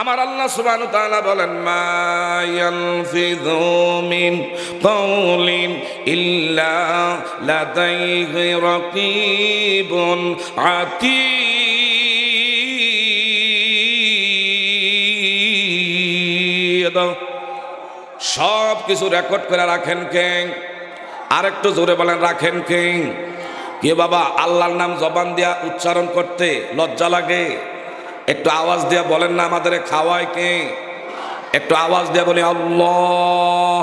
আমার আল্লাহ সুবহানাহু ওয়া তাআলা বলেন, মা ইয়ালফিযু মিন আতীদ। সব কিছু রেকর্ড করে রাখেন কে আরেকটু জোরে বলেন, রাখেন কে কে বাবা, আল্লাহর নাম জবান দিয়া উচ্চারণ করতে লজ্জা লাগে। একটু আওয়াজ দিয়ে বলেন না আমাদের খাওয়ায় কে? একটু আওয়াজ দিয়ে বলি, আল্লাহ।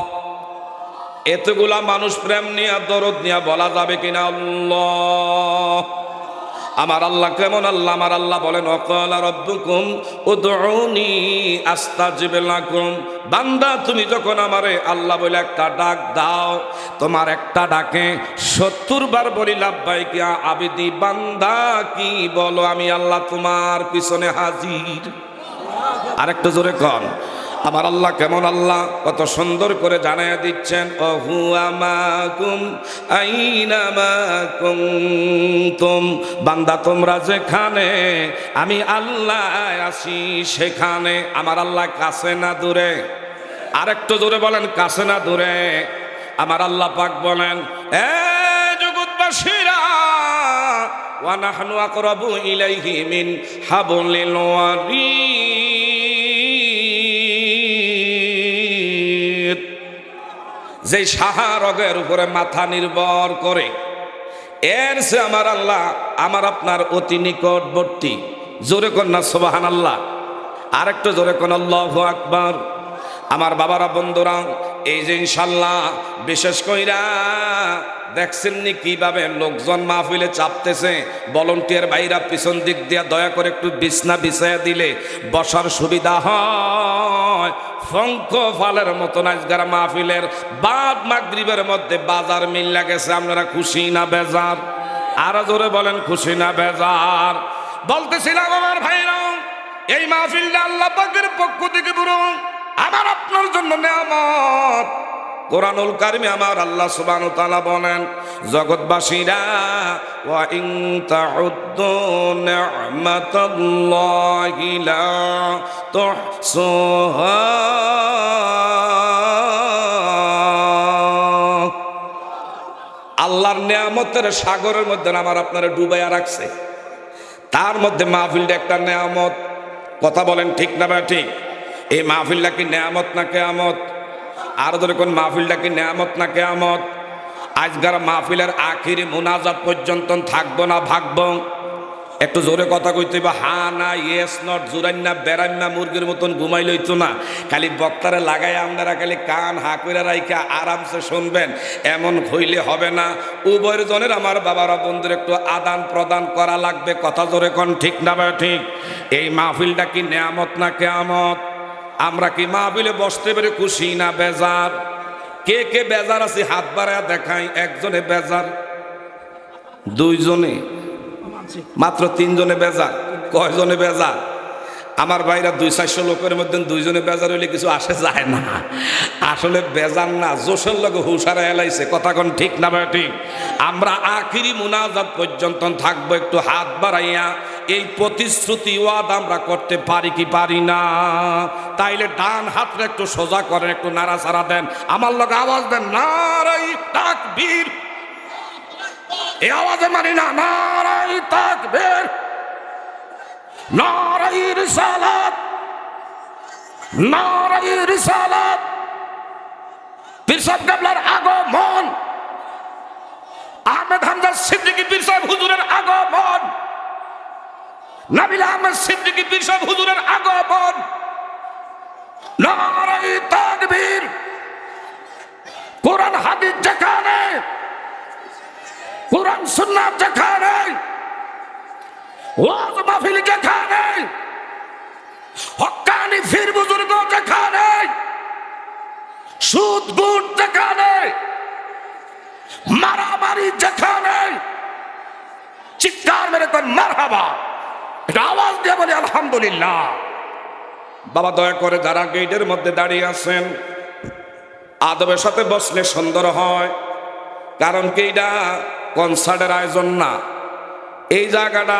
এতগুলা মানুষ প্রেম নিয়ে, দরদ নিয়ে বলা যাবে কিনা, আল্লাহ? আমার আল্লাহ কেমন আল্লাহ? আমার আল্লাহ বলেন, অকল রব্বুকুম উদউনি আস্তাজিব লাকুম। বান্দা, তুমি যখন আমারে আল্লাহ বলে একটা ডাক দাও, তোমার একটা ডাকে সত্তর বার বলি লাভবাই কিয়া আবিদি, বান্দা, কি বলো? আমি আল্লাহ তোমার পিছনে হাজির। আরেকটু জোরে কন আমার আল্লাহ কেমন আল্লাহ? কত সুন্দর করে জানাইয়া দিচ্ছেন অহু আমাকুম তুম বান্দা, তোমরা যেখানে, আমি আল্লাহ আসি সেখানে। আমার আল্লাহ, কাছে না দূরে? আরেকটু দূরে বলেন, কাছে না দূরে? আমার আল্লাহ পাক বলেন, এ জগৎবাসীরা ওয়ানাহনু আকরাবু ইলাইহি মিন হাবলিল ওয়ারিদ। যে সাহারগের উপরে মাথা নির্ভর করে, এর সে আমার আল্লাহ, আমার আপনার অতি নিকটবর্তী। জোরে কন্যা সোবাহান আল্লাহ আরেকটু জোরে কন, আল্লাহ আকবর। আমার বাবারা, বন্ধুরা এই যে ইনশাল্লাহ, বিশেষ কইরা দেখছেন নি কীভাবে লোকজন মাহফিলে চাপতেছে? ভলন্টিয়ার বাইরা পিছন দিক দিয়ে দয়া করে একটু বিছনা বিছায়া দিলে বসার সুবিধা হয়। ফঙ্ক ফালের মতন আজগার মাহফিলের বাদ মাগরিবের মধ্যে বাজার মিল গেছে, আপনারা খুশি না বেজার? আরও জোরে বলেন, খুশি না বেজার? বলতেছিলাম আমার ভাইরা এই মাহফিলটা আল্লাহ পাকের পক্ষ থেকে পুরো আমার আপনার জন্য নেয়ামত। কোরআনুল কারিমে আমার আল্লাহ সুবহানাহু ওয়া তাআলা বলেন, জগৎবাসীরা, ওয়া ইন তাউদ্দু নি'মাতাল্লাহি লা তুহসুহা। আল্লাহর নেয়ামতের সাগরের মধ্যে আমার আপনারা ডুবাইয়া রাখছে। তার মধ্যে মাহফিলটা একটা নেয়ামত। কথা বলেন ঠিক না ঠিক? এই মাহফিলটা কি নেয়ামত না কেয়ামত? আর ধরে কোন মাহফিলটা কি নেয়ামত না কেয়ামত? আজকার মাহফিলের আখিরি মুনাজাত পর্যন্ত থাকব না, ভাগবো। একটু জোরে কথা কইতে বা হা, না, ইয়েস, নট জুরান্না বেড়ান্না মুরগির মতন ঘুমাই লইতো না। খালি বক্তারে লাগাই আপনারা খালি কান হা করে রাইখা আরামসে শুনবেন, এমন হইলে হবে না। উভয়ের জনের আমার বাবারা বন্ধুর একটু আদান প্রদান করা লাগবে, কথা জোরে কোন, ঠিক না বা ঠিক? এই মাহফিলটা কি নেয়ামত না কেয়ামত? আমরা কি মাহবিলে বসতে পেরে খুশি না বেজার? কে কে বেজার আছে হাত বাড়ায় দেখাই? একজনে বেজার, দুইজনে, মাত্র তিনজনে বেজার, কয়জনে বেজার? আমার ভাইরা দুই চারশো লোকের মধ্যে দুইজনে বেজার হইলে কিছু আসে যায় না। আসলে বেজার না, জোশের লগে হুসারা এলাইছে। কথা কোন ঠিক না ভাই ঠিক? আমরা আখিরি মুনাজাত পর্যন্ত থাকব, একটু হাত বাড়াইয়া এই প্রতিশ্রুতি ওয়াদ আমরা করতে পারি কি পারি না? তাইলে ডান হাতটা একটু সোজা করেন, একটু নাড়াচাড়া দেন। আমার লগে আওয়াজ দেন, নারাই তাকবীর। এই আওয়াজে মানি না, নারাই তাকবীর। নারাই রিসালাত নারাই রিসালাত। পীর সাহেব কাবলার আগমন। আহমেদ হামজা সিদ্দিকী পীর সাহেব হুজুরের আগমন। নাবিল আহমেদ সিদ্দিকী পীর সাহেব হুজুরের আগমন। নারাই তাকবীর। কোরআন হাদিস যেখানে, কোরআন সুন্নাত যেখানে ওয়াজ মাহফিল যেখানে হক্কানি ফির বুজুর্গ যেখানে সুদ, গুণ যেখানে মারামারি যেখানে চিৎকার মেরে কর, মারহাবা। এটা আওয়াজ দিয়ে বলি, আলহামদুলিল্লাহ। বাবা, দয়া করে যারা গেটের মধ্যে দাঁড়িয়ে আছেন, আদবের সাথে বসলে সুন্দর হয়। কারণ কি এটা কনসার্টের আয়োজন না। এই জায়গাটা,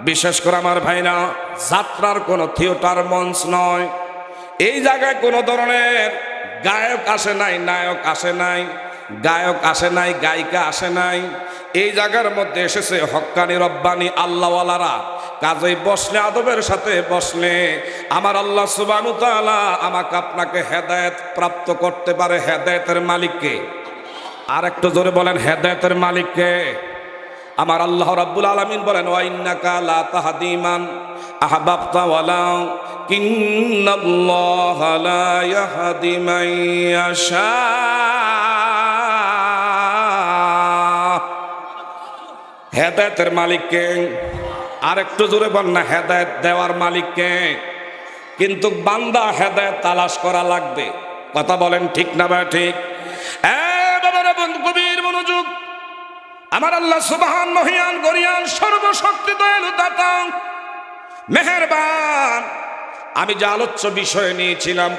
বিশেষ করে আমার ভাইরা, যাত্রার কোনো থিয়েটার মঞ্চ নয়। এই জায়গায় কোনো ধরনের গায়ক আসে নাই, নায়ক আসে নাই, গায়ক আসে নাই, গায়িকা আসে নাই। এই জায়গার মধ্যে এসেছে হক্কানি রব্বানি আল্লাহওয়ালারা। কাজেই বসলে, আদবের সাথে বসলে, আমার আল্লাহ সুবানু তাআলা আমাকে আপনাকে হেদায়েত প্রাপ্ত করতে পারে, হেদায়েতের মালিককে। আর একটু জোরে বলেন, হেদায়েতের মালিককে। আমার আল্লাহ রাব্বুল আলামিন বলেন ওয়াইন্নাকা লা তাহদিমান আহবাবতা ওয়ালা কিন্নাল্লাহা লা ইয়াহদি মান ইয়াশা হেদায়েতের মালিককে আর একটু জোরে বল না, হেদায়েত দেওয়ার মালিককে কিন্তু বান্দা হেদায়েত তালাশ করা লাগবে। কথা বলেন ঠিক না বা ঠিক? আমার আল্লাহ সুবহান মহিয়ান গরিয়ান সর্বশক্তি দয়ালু দাতা। মেহেরবান। আমি যে আলোচ্য বিষয় নিয়েছিলাম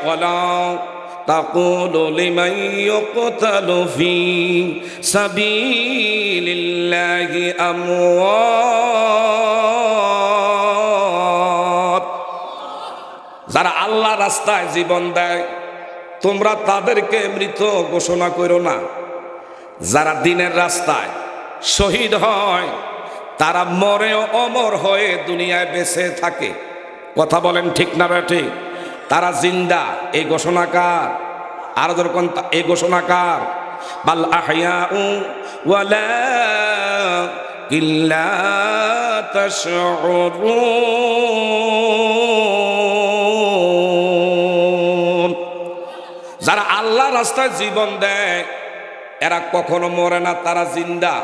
আমওয়াত। যারা আল্লাহ রাস্তায় জীবন দেয়, তোমরা তাদেরকে মৃত ঘোষণা করো না। যারা দিনের রাস্তায় শহীদ হয়, তারা মরেও অমর হয়ে দুনিয়ায় বেঁচে থাকে। কথা বলেন ঠিক না ঠিক? তারা জিন্দা এই ঘোষণাকার আর যখন এই ঘোষণাকার বাল আহিয়া ওয়ালা যারা আল্লাহ রাস্তায় জীবন দেয়, এরা কখনো মরে না, তারা জিন্দা।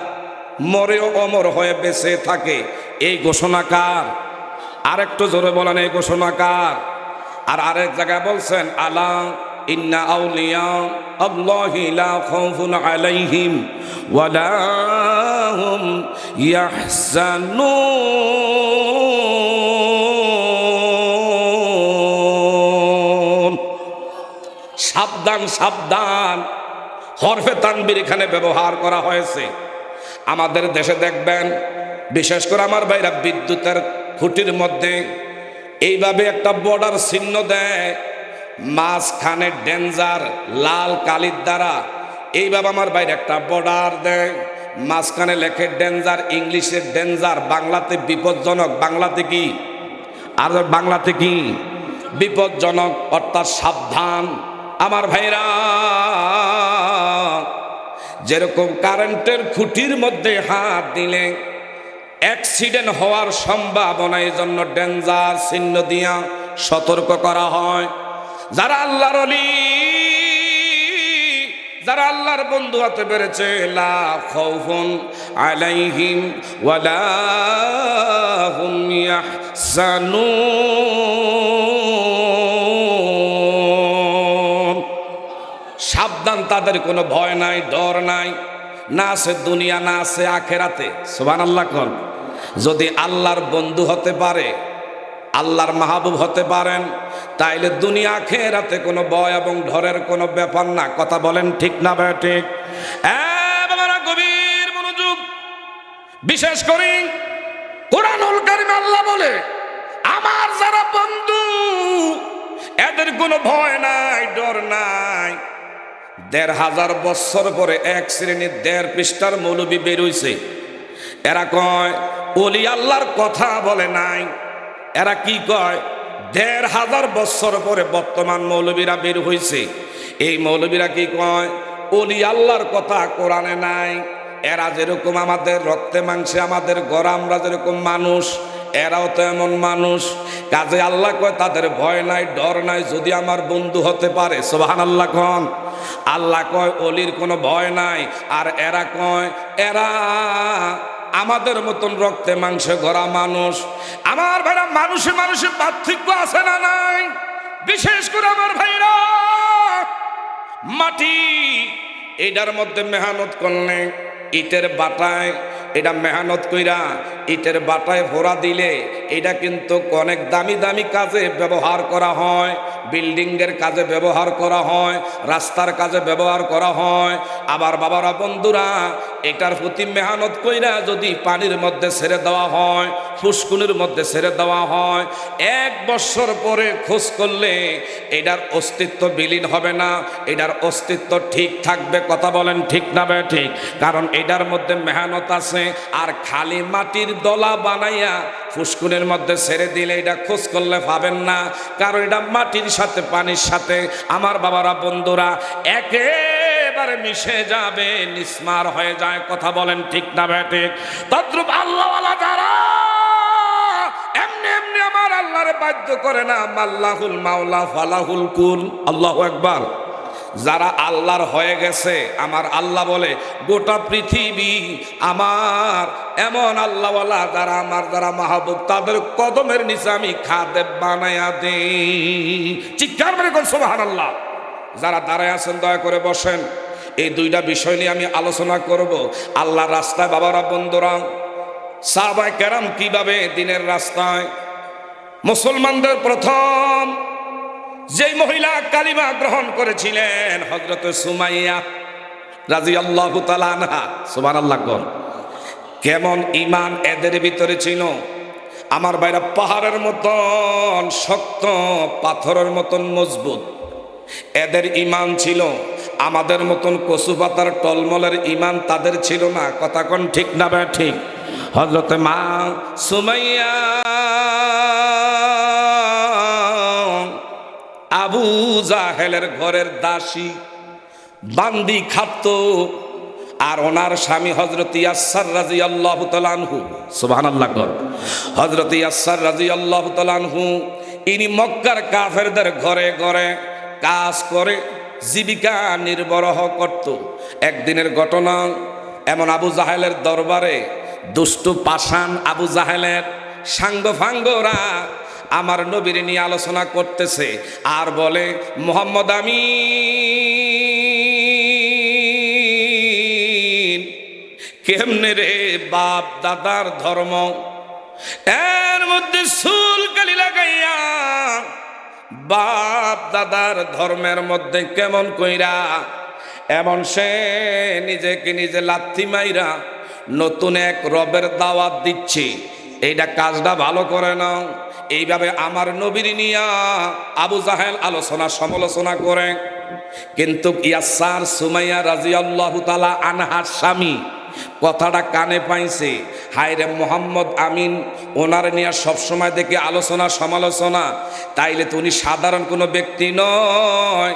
মরেও অমর হয়ে বেঁচে থাকে। এই ঘোষণাকার আরেকটু জোরে বলেন, এই ঘোষণাকার আর আরেক জায়গায় বলছেন, আলা ইন্না আউলিয়া আল্লাহি লা খাউফুন আলাইহিম ওয়ালা হুম ইয়াহজানুন। সাবধান সাবধান। হরফে তানবির এখানে ব্যবহার করা হয়েছে। আমাদের দেশে দেখবেন, বিশেষ করে আমার ভাইরা বিদ্যুতের খুঁটির মধ্যে এইভাবে একটা বর্ডার চিহ্ন দেয়, মাঝখানে ডেঞ্জার লাল কালির দ্বারা। এইভাবে আমার বাইরে একটা বর্ডার দেয়, মাঝখানে লেখে ডেঞ্জার ইংলিশের ডেঞ্জার, বাংলাতে বিপজ্জনক, বাংলাতে কি? আর বাংলাতে কি? বিপজ্জনক, অর্থাৎ সাবধান। আমার ভাইরা যেরকম কারেন্টের খুঁটির মধ্যে হাত দিলে অ্যাক্সিডেন্ট হওয়ার সম্ভাবনা এই জন্য ডেঞ্জার চিহ্ন দিয়া সতর্ক করা হয়। যারা আল্লাহর অলি যারা আল্লাহর বন্ধু হতে পেরেছে, লা খাউফুন আলাইহিম ওয়ালা সাবধান তাদের কোনো ভয় নাই, ডর নাই। না আছে দুনিয়া, না আছে আখেরাতে। সুবান আল্লাহ কন। যদি আল্লাহর বন্ধু হতে পারে, আল্লাহর মাহবুব হতে পারেন, তাইলে দুনিয়া আখেরাতে কোনো ভয় এবং ডরের কোনো ব্যাপার না। কথা বলেন ঠিক না ভাই, ঠিক? গভীর মনোযোগ। বিশেষ করে কোরআনুল আল্লাহ বলে, আমার যারা বন্ধু, এদের কোনো ভয় নাই। দেড় হাজার বছর পরে এক শ্রেণির দেড় পৃষ্ঠার মৌলবি বেরোইছে। এরা কয় অলি আল্লাহর কথা বলে নাই। এরা কি কয়, দেড় হাজার বছর পরে বর্তমান মৌলবীরা বের হয়েছে এই মৌলবীরা কি কয় অলি আল্লাহর কথা কোরআনে নাই। এরা যেরকম আমাদের রক্তে মাংসে আমাদের গড় আমরা যেরকম মানুষ এরাও তো এমন মানুষ। কাজে আল্লাহ কয়, তাদের ভয় নাই, ডর নাই, যদি আমার বন্ধু হতে পারে। সোহান আল্লাহ কন। আল্লাহ কয়, অলির কোনো ভয় নাই। আর এরা কয়, এরা আমাদের মতন রক্তে মাংসে গড়া মানুষ। আমার ভাইরা, মানুষে মানুষে পার্থক্য আছে না নাই? বিশেষ করে আমার ভাইরা, মাটি, এটার মধ্যে মেহনত করলে, ইটের বাটায় এটা মেহনত কইরা ইটের বাটায় ভরা দিলে এটা কিন্তু অনেক দামি দামি কাজে ব্যবহার করা হয়। বিল্ডিংয়ের কাজে ব্যবহার করা হয়, রাস্তার কাজে ব্যবহার করা হয়। আবার বাবারা, বন্ধুরা, এটার প্রতি মেহনত কইরা যদি পানির মধ্যে ছেড়ে দেওয়া হয়, ফুসকুনির মধ্যে ছেড়ে দেওয়া হয়, এক বছর পরে খোঁজ করলে এটার অস্তিত্ব বিলীন হবে না, এটার অস্তিত্ব ঠিক থাকবে, কথা বলেন ঠিক না বে ঠিক কারণ এটার মধ্যে মেহনত আছে, আর খালি মাটির দলা বানাইয়া ফুসকুনের মধ্যে ছেড়ে দিলে এটা খোঁজ করলে পাবেন না। কারণ এটা মাটির সাথে, পানির সাথে। আমার বাবারা, বন্ধুরা, একেবারে মিশে যাবে, নিস্মার হয়ে যায়। কথা বলেন ঠিক না বে ঠিক? তদ্রুপ আল্লাহওয়ালা যারা, এমনি এমনি আমার আল্লাহরে বাধ্য করে না, মাল্লাহুল মাওলা ফালাহুল কুল। আল্লাহ একবার যারা আল্লাহর হয়ে গেছে, আমার আল্লাহ বলে, গোটা পৃথিবী আমার, এমন আল্লাহ আল্লাহওয়ালা যারা আমার যারা মাহবুব, তাদের কদমের নিচে আমি খাদে বানায়া দেই। চিৎকার মানে কোন সোহান আল্লাহ যারা দাঁড়ায় আছেন, দয়া করে বসেন। এই দুইটা বিষয় নিয়ে আমি আলোচনা করব। আল্লাহর রাস্তায়, বাবারা, বন্ধুরা, সাহবায় কেরাম কীভাবে দিনের রাস্তায়? মুসলমানদের প্রথম যেই মহিলা কালিমা গ্রহণ করেছিলেন হজরত সুমাইয়া রাজি আল্লাহ আনহা। সুমান আল্লাহ কেমন ইমান এদের ভিতরে ছিল? আমার বাইরা পাহাড়ের মতন, শক্ত, পাথরের মতন মজবুত। এদের ইমান ছিল, আমাদের মতন কচু পাতার টলমলের ইমান তাদের ছিল না। কথা কোন ঠিক না বা ঠিক? হজরতে মা সুমাইয়া আবু জাহেলের ঘরের দাসী, বান্দি খাত আর ওনার স্বামী হজরত ইয়াসার রাজি আল্লাহ তালানহু সুবাহ আল্লাহ কর। হজরত ইয়াসার রাজি আল্লাহ তালানহু ইনি মক্কার কাফেরদের ঘরে ঘরে কাজ করে জীবিকা নির্বরহ করত। একদিনের ঘটনা, এমন আবু জাহেলের দরবারে দুষ্টু পাষাণ আবু জাহেলের সাঙ্গ ফাঙ্গরা আমার নবীর নিয়ে আলোচনা করতেছে আর বলে, মোহাম্মদ আমি কেমনে রে বাপ দাদার ধর্ম? এর মধ্যে সুল কালি লাগাইয়া বাপ দাদার ধর্মের মধ্যে কেমন কইরা, এমন সে নিজেকে নিজে লাথি মাইরা নতুন এক রবের দাওয়াত দিচ্ছে। এইটা কাজটা ভালো করে নাও। এইভাবে আমার নবীর নিয়া আবু জাহেল আলোচনা সমালোচনা করে। কিন্তু ইয়াসার সুমাইয়া রাজি আল্লাহ তালা আনহার স্বামী কথাটা কানে পাইছে, হায়রে মোহাম্মদ আমিন, ওনার নিয়ে সবসময় দেখে আলোচনা সমালোচনা, তাইলে তো উনি সাধারণ কোনো ব্যক্তি নয়।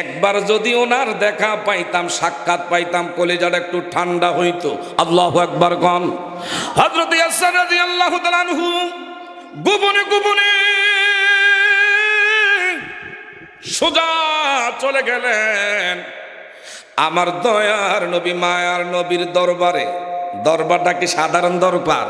একবার যদি ওনার দেখা পাইতাম, সাক্ষাৎ পাইতাম কলেজার একটু ঠান্ডা হইতো। আল্লাহ একবার গন হজরত ইয়াসার রাজি আল্লাহ গোপনে গোপনে সোজা চলে গেলেন। আমার দয়ার নবী, মায়ার নবীর দরবারে। দরবারটা কি সাধারণ দরবার?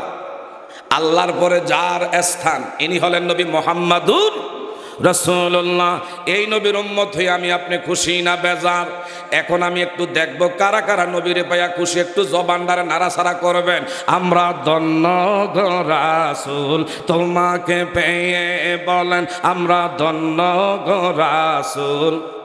আল্লাহর পরে যার স্থান, ইনি হলেন নবী মোহাম্মদুর রসুল্লাহ এই নবীর উম্মত হয়ে আমি আপনি খুশি না বেজার? এখন আমি একটু দেখব কারা কারা নবীরে পাইয়া খুশি, একটু জবানদারে নাড়াছাড়া করবেন। আমরা দন্ন গরাসুল রাসুল, তোমাকে পেয়ে বলেন, আমরা গরাসুল রাসুল।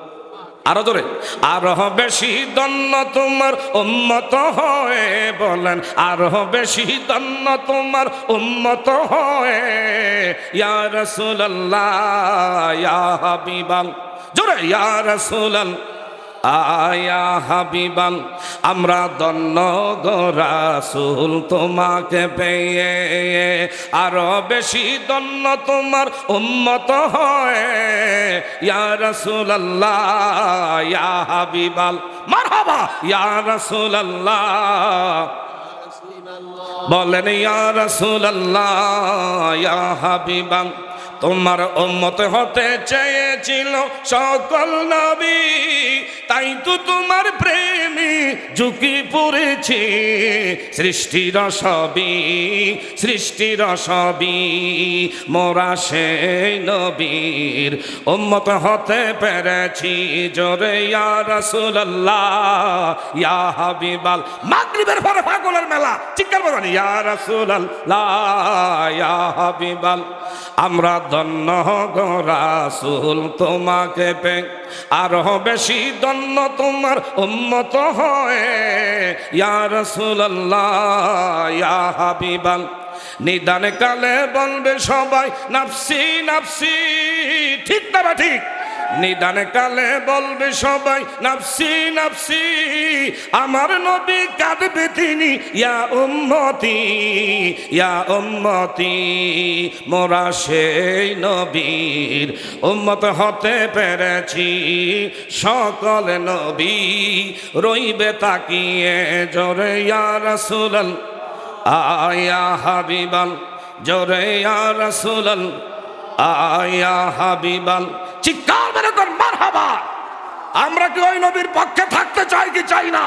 আরও জোরে। আরও বেশি দন্ন তোমার উন্মত হয়ে বলেন। আরও বেশি দন্ন তোমার উন্মত হয়ে। ইয়া রাসূলুল্লাহ, ইয়া হাবিবাল জোরে, ইয়া রাসূলুল্লাহ। আয়া হাবিবাল আমরা দন্ন গো রাসূল তোমাকে পেয়ে। আরও বেশি দন্ন তোমার উন্মত হয়। ইয়া রাসূলুল্লাহ, ইয়া হাবিবাল মারহাবা, ইয়া রাসূলুল্লাহ। বলেন, ইয়া রাসূলুল্লাহ, ইয়া হাবিবাল তোমার উম্মত হতে চেয়েছিল সকল নবী। তাই তো তোমার প্রেমে ঝুঁকি পড়েছে। সৃষ্টির সবই সৃষ্টির সবই, মোরা সে নবীর উম্মত হতে পেরেছি। জোরে ইয়া ইয়া মাগরিবের পরে পাগলের মেলা, চিৎকার বলেন ইয়া রাসূলুল্লাহ, ইয়া হাবিবাল। আমরা ধন্য রাসুল, তোমাকে পে আরও বেশি ধন্য তোমার উন্মত হয়ে। ইয়া নিদান কালে বলবে সবাই নাপসি নাপসি ঠিক না ঠিক? নিদান কালে বলবে সবাই, নাফসি নাফসি, আমার নবী কাঁদবে তিনি, ইয়া উম্মতি ইয়া উম্মতি, মোরা সেই নবীর উম্মত হতে পেরেছি, সকল নবী রইবে তাকিয়ে জোরে, ইয়া রাসূলুল্লাহ আয়া হাবিবাল, জোরে, ইয়া রাসূলুল, আয়া হাবিবাল চিৎকার মেরে কর মারহাবা আমরা কি ওই নবীর পক্ষে থাকতে চাই কি চাই না?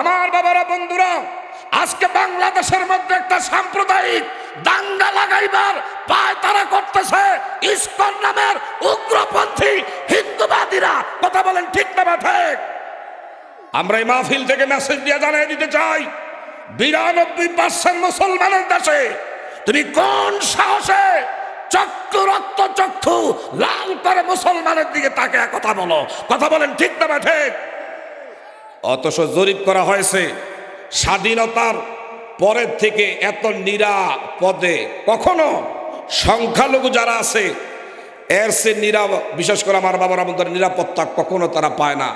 আমার বাবারা, বন্ধুরা, আজকে বাংলাদেশের মধ্যে একটা সাম্প্রদায়িক দাঙ্গা লাগাইবার পায় তারা করতেছে ইস্কন নামের উগ্রপন্থী হিন্দুবাদীরা। কথা বলেন ঠিক না বা ঠিক? আমরা এই মাহফিল থেকে মেসেজ দিয়ে জানিয়ে দিতে চাই, বিরানব্বই পার্সেন্ট মুসলমানের দেশে তুমি কোন সাহসে চক্ষু, রক্ত, চক্ষু। লাল করে মুসলমানের দিকে তাকে কথা বলো। কথা বলেন ঠিক না ঠিক? অথচ জরিপ করা হয়েছে, স্বাধীনতার পরের থেকে এত নিরাপদে কখনো সংখ্যালঘু যারা আছে, এর সে নিরা, বিশেষ করে আমার বাবার আমাদের নিরাপত্তা কখনো তারা পায় না।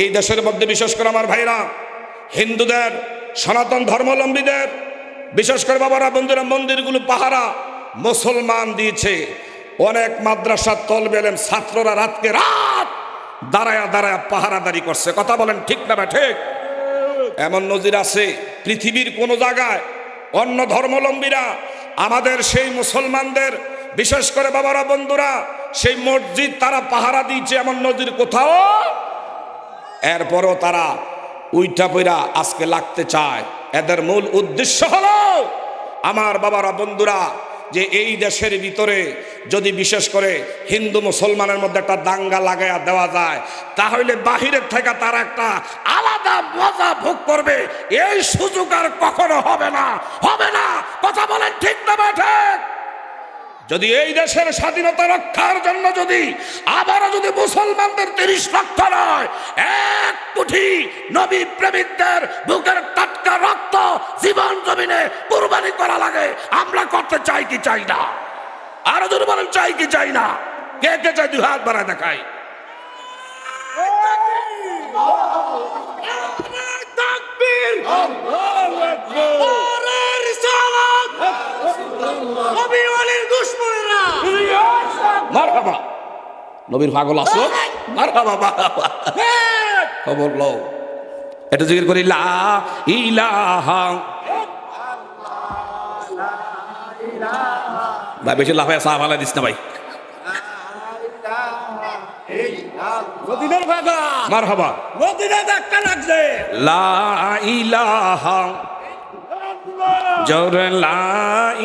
এই দেশের মধ্যে বিশেষ করে আমার ভাইরা, হিন্দুদের, সনাতন ধর্মাবলম্বীদের, বিশেষ করে বাবারা বন্ধুরা মন্দিরগুলো, পাহারা মুসলমান দিয়েছে। অনেক মাদ্রাসার তল বেলেন ছাত্ররা রাতকে রাত দাঁড়ায়া দাঁড়ায়া পাহারাদারি করছে। কথা বলেন ঠিক না ঠিক? এমন নজির আছে পৃথিবীর কোনো জায়গায় অন্য ধর্মলম্বীরা আমাদের সেই মুসলমানদের, বিশেষ করে বাবারা বন্ধুরা, সেই মসজিদ তারা পাহারা দিয়েছে এমন নজির কোথাও? এরপরও তারা উইটা পইরা আজকে লাগতে চায়। এদের মূল উদ্দেশ্য হলো, আমার বাবারা বন্ধুরা যে এই দেশের ভিতরে যদি বিশেষ করে হিন্দু মুসলমানের মধ্যে একটা দাঙ্গা লাগাইয়া দেওয়া যায়, তাহলে বাহিরের থেকে তারা একটা আলাদা মজা ভোগ করবে। এই সুযোগ আর কখনো হবে না। হবে না। কথা বলেন ঠিক না ঠিক? যদি এই দেশের স্বাধীনতা রক্ষার জন্য যদি আবারও যদি মুসলমানদের তিরিশ লক্ষ নয়, এক কোটি নবী প্রেমিকদের বুকের টাটকা রক্ত জীবন জমিনে কুরবানি করা লাগে, আমরা করতে চাই কি চাই না? আরও দুর্বল চাই কি চাই না? কে কে চাই দুই হাত বাড়ায় দেখাই। নবীর পাগল মারহাবা খবর লও। এটা জিজ্ঞেস করি লা ইলাহা। ভাই বেশি লাফায় সাহা ভালো দিস না ভাই। ধাক্কা লাগছে। লা ইলাহা। জোর লা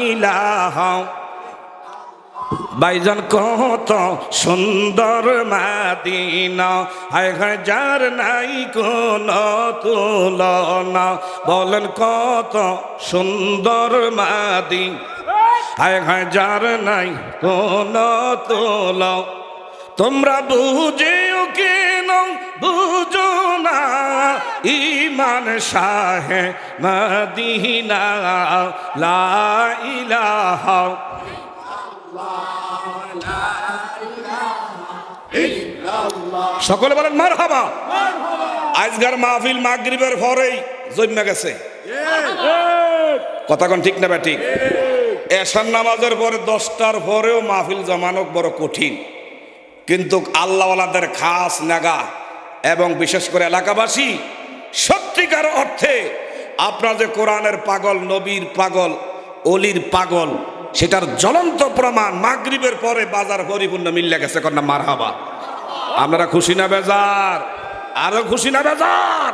ইলাহা। বাইজান কত সুন্দর মাদিনা, হায় হাজার নাই কোন তুলনা। বলেন কত সুন্দর মাদি হায় হাজার নাই কোন তুল তোমরা বুঝেও কেন বুঝো না ইমান শাহে মদিনা, লা ইলাহা সকলে বলেন মার হাবা আজগার মাহফিল মাগরিবের পরেই জন্মে গেছে। কথা কোন ঠিক না বা ঠিক? এশার নামাজের পরে দশটার পরেও মাহফিল জমানো বড় কঠিন। কিন্তু আল্লাহওয়ালাদের খাস নাগা এবং বিশেষ করে এলাকাবাসী, সত্যিকার অর্থে আপনার যে কোরআনের পাগল, নবীর পাগল, অলির পাগল, সেটার জ্বলন্ত প্রমাণ মাগরিবের পরে বাজার পরিপূর্ণ মিললে গেছে, কন্যা মারহাবা। আপনারা খুশি না, বেজার? আরও খুশি না, বেজার?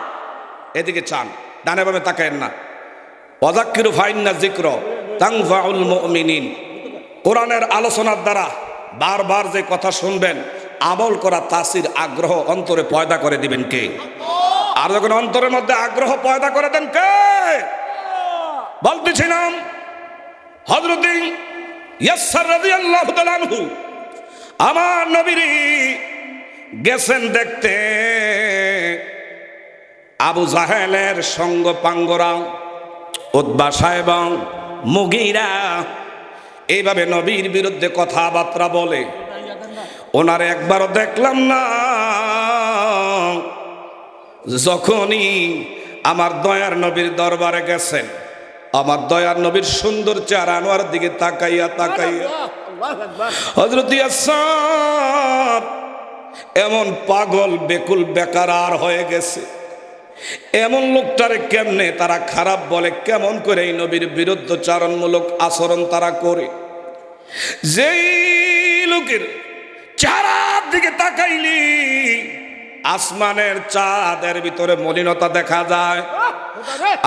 এদিকে চান, ডানে ভাবে তাকায়েন না। অজাক্কিরু ফাইন্না জিক্র তাংফাউল মুমিনিন। কোরআনের আলোচনার দ্বারা বারবার যে কথা শুনবেন, আমল করা তাসির আগ্রহ অন্তরে পয়দা করে দিবেন কে? আর যখন অন্তরের মধ্যে আগ্রহ পয়দা করে দেন কে? বলতেছিলাম হজরতি ইয়াসার রাদিয়াল্লাহু তাআলা আমার নবীর গেছেন দেখতে। আবু জাহেলের সঙ্গ পাঙ্গরা উদ্বা সাহেব মুগিরা এইভাবে নবীর বিরুদ্ধে কথাবার্তা বলে। ওনার একবারও দেখলাম না। যখনই আমার দয়ার নবীর দরবারে গেছেন আমার দয়ার নবীর সুন্দর চেহারা আনোয়ার দিকে তাকাইয়া তাকাইয়া। হজরত এমন পাগল, বেকুল, বেকার আর হয়ে গেছে। এমন লোকটারে কেমনে তারা খারাপ বলে, কেমন করে এই নবীর বিরুদ্ধচারণমূলক আচরণ তারা করে? যেই লোকের চারার দিকে তাকাইলি, আসমানের চাঁদের ভিতরে মলিনতা দেখা যায়।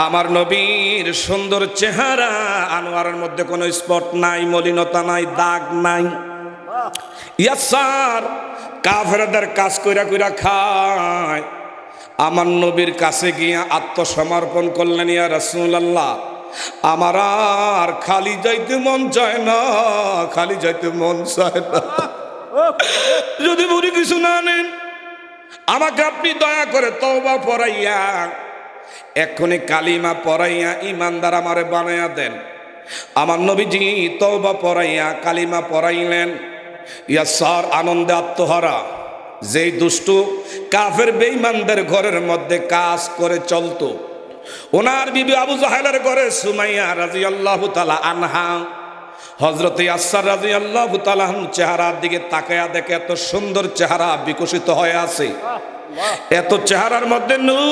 আমার নবীর সুন্দর চেহারা, আনোয়ারের মধ্যে কোনো স্পট নাই, মলিনতা নাই, দাগ নাই। ইয়াসার কাফেরদের কাজ কইরা কইরা খায়। আমার নবীর কাছে গিয়ে আত্মসমর্পণ করলেন, ইয়া রাসূলুল্লাহ। আমার আর খালি যাইতে মন চায় না, খালি যাইতে মন চায় না। যদি বুড়ি কিছু না নেন, আমাকে আপনি দয়া করে তওবা পড়াইয়া, এক্ষুনি কালিমা পড়াইয়া ইমানদার আমারে বানাইয়া দেন। আমার নবীজি তওবা পড়াইয়া কালিমা পড়াইলেন। ইয়া স্যার আনন্দে আত্মহারা। যেই দুষ্টু কাফের বেঈমানদের ঘরের মধ্যে কাজ করে চলতো। ওনার বিবি আবু জাহেলের ঘরে সুমাইয়া রাদিয়াল্লাহু তাআলা আনহা। হজরতে আসার রাজি আল্লাহ চেহারার দিকে তাকায়া দেখে এত সুন্দর চেহারা বিকশিত হয়ে আছে। এত চেহারার মধ্যে নূর।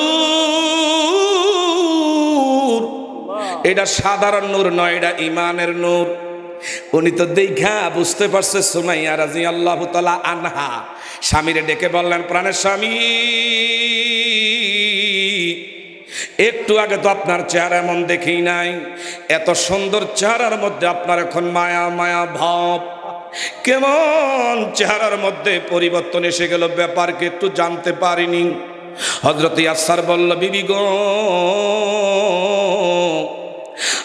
এটা সাধারণ নূর নয় এটা ইমানের নূর। উনি তো দেখা বুঝতে পারছে সুমাইয়া রাজি আল্লাহ তালা আনহা। স্বামীরে ডেকে বললেন, প্রাণের স্বামী, একটু আগে তো আপনার চেহারা এমন দেখি নাই। এত সুন্দর চেহারার মধ্যে আপনার এখন মায়া মায়া ভাব। কেমন চেহারার মধ্যে পরিবর্তন এসে গেল ব্যাপারকে একটু জানতে পারিনি। হজরত ইয়াসার বলল, বিবি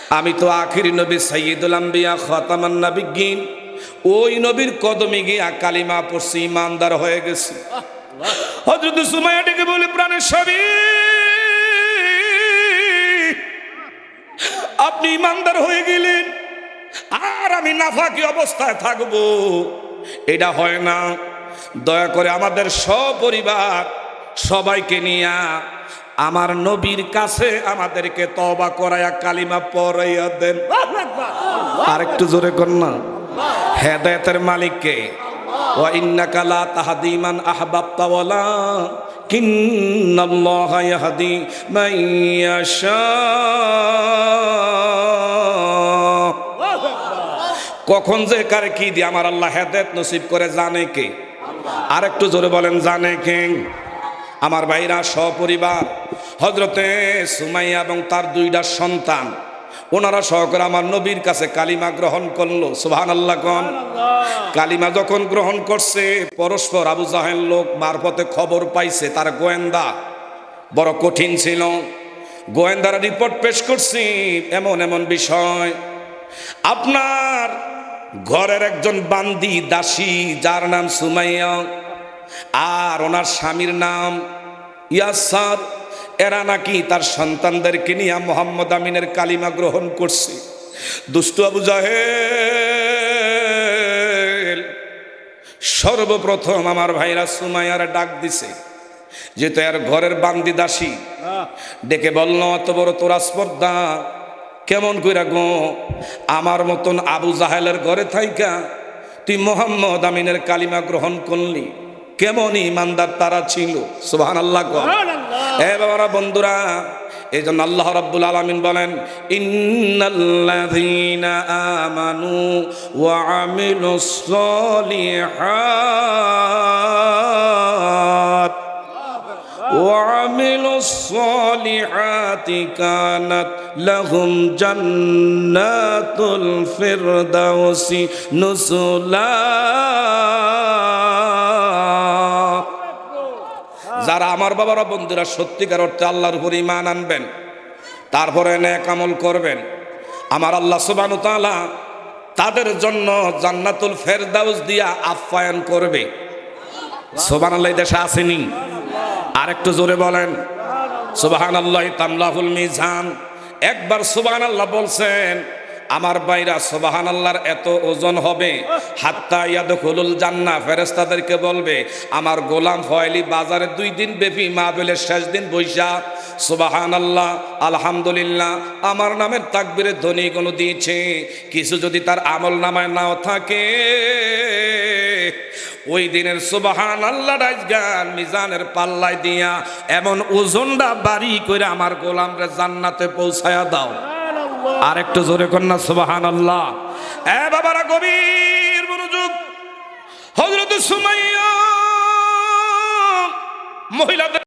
আমি তো আখির নবী সৈয়দুল আম্বিয়া, খতামান নবিজ্ঞিন ওই নবীর কদমে গিয়া কালিমা পড়ছি, ইমানদার হয়ে গেছি। হজরত সুমাইয়া ডেকে বলে, প্রাণের সবই আপনি ইমানদার হয়ে গেলেন, আর আমি নাফাকি অবস্থায় থাকব। এটা হয় না। দয়া করে আমাদের সপরিবার সবাইকে নিয়া আমার নবীর কাছে আমাদেরকে তবা করাইয়া কালিমা পড়াইয়া দেন। আর একটু জোরে কর না। হেদায়তের মালিককে, ওয়া ইন্নাকা লা তাহদি মান আহবাবতা ওয়ালা কখন যে কার কি দিয়ে আমার আল্লাহ হেদায়েত নসিব করে জানে কে? আর একটু জোরে বলেন, জানে কে? আমার ভাইরা সপরিবার হজরতে সুমাইয়া এবং তার দুইটা সন্তান ওনারা সহকারে আমার নবীর কাছে কালিমা গ্রহণ করল সুবহান আল্লাহ কন কালিমা যখন গ্রহণ করছে পরস্পর আবু জাহেল লোক মারফতে খবর পাইছে তার গোয়েন্দা বড় কঠিন ছিল। গোয়েন্দারা রিপোর্ট পেশ করছি এমন এমন বিষয়। আপনার ঘরের একজন বান্দি দাসী যার নাম সুমাইয়া আর ওনার স্বামীর নাম ইয়াসার। এরা নাকি তার সন্তানদেরকে নিয়ে মোহাম্মদ আমিনের কালিমা গ্রহণ করছে। দুষ্টু আবু জাহেল সর্বপ্রথম আমার ভাইরা সুমাইয়ার ডাক দিছে যেহেতু এর ঘরের বান্দি দাসী। ডেকে বলল অত বড় তোরা স্পর্ধা, কেমন কইরা গো? আমার মতন আবু জাহেলের ঘরে থাইকা তুই মোহাম্মদ আমিনের কালিমা গ্রহণ করলি। কেমন ইমানদার তারা ছিল? সুহান আল্লাহ এ বাবারা বন্ধুরা এই জন্য আল্লাহ রাব্বুল আলামিন বলেন ইন্নাল্লাযীনা আমানু ওয়া আমিলুস সলিহাত ওয়া আমিলুস সলিহাতি কানাত লাহুম জান্নাতুল ফিরদাউসি নুসুলা যারা আমার বাবারা বন্ধুরা, সত্যিকার অর্থে আল্লাহর উপর ইমান আনবেন, তারপরে ন্যাক আমল করবেন। আমার আল্লাহ সুবানু তাআলা তাদের জন্য জান্নাতুল ফেরদাউস দিয়া আপ্যায়ন করবে। সোবান আল্লাহ দেশে আসেনি? আর একটু জোরে বলেন। সুবাহান আল্লাহ তামলাহুল মিজান। একবার সুবাহান আল্লাহ বলছেন আমার বাইরা সোবাহান আল্লাহর এত ওজন হবে, হাত্তা ইয়াদখুলুল জান্না ফেরেস্তাদেরকে বলবে, আমার গোলাম ফয়লি বাজারে দুই দিন ব্যাপী মাহবিলের শেষ দিন বৈশা সুবাহান আল্লাহ আলহামদুলিল্লাহ, আমার নামের তাকবিরে ধ্বনি কোনো দিয়েছে, কিছু যদি তার আমল নামায় নাও থাকে, ওই দিনের সুবাহান আল্লাহ গান মিজানের পাল্লায় দিয়া এমন ওজনটা বাড়ি করে আমার গোলামরে জান্নাতে পৌঁছায়া দাও। আর একটু জোরে কন্যা সুবাহান আল্লাহ এ বাবারা গভীর মনোযোগ। হজরত সুমাইয়া মহিলাদের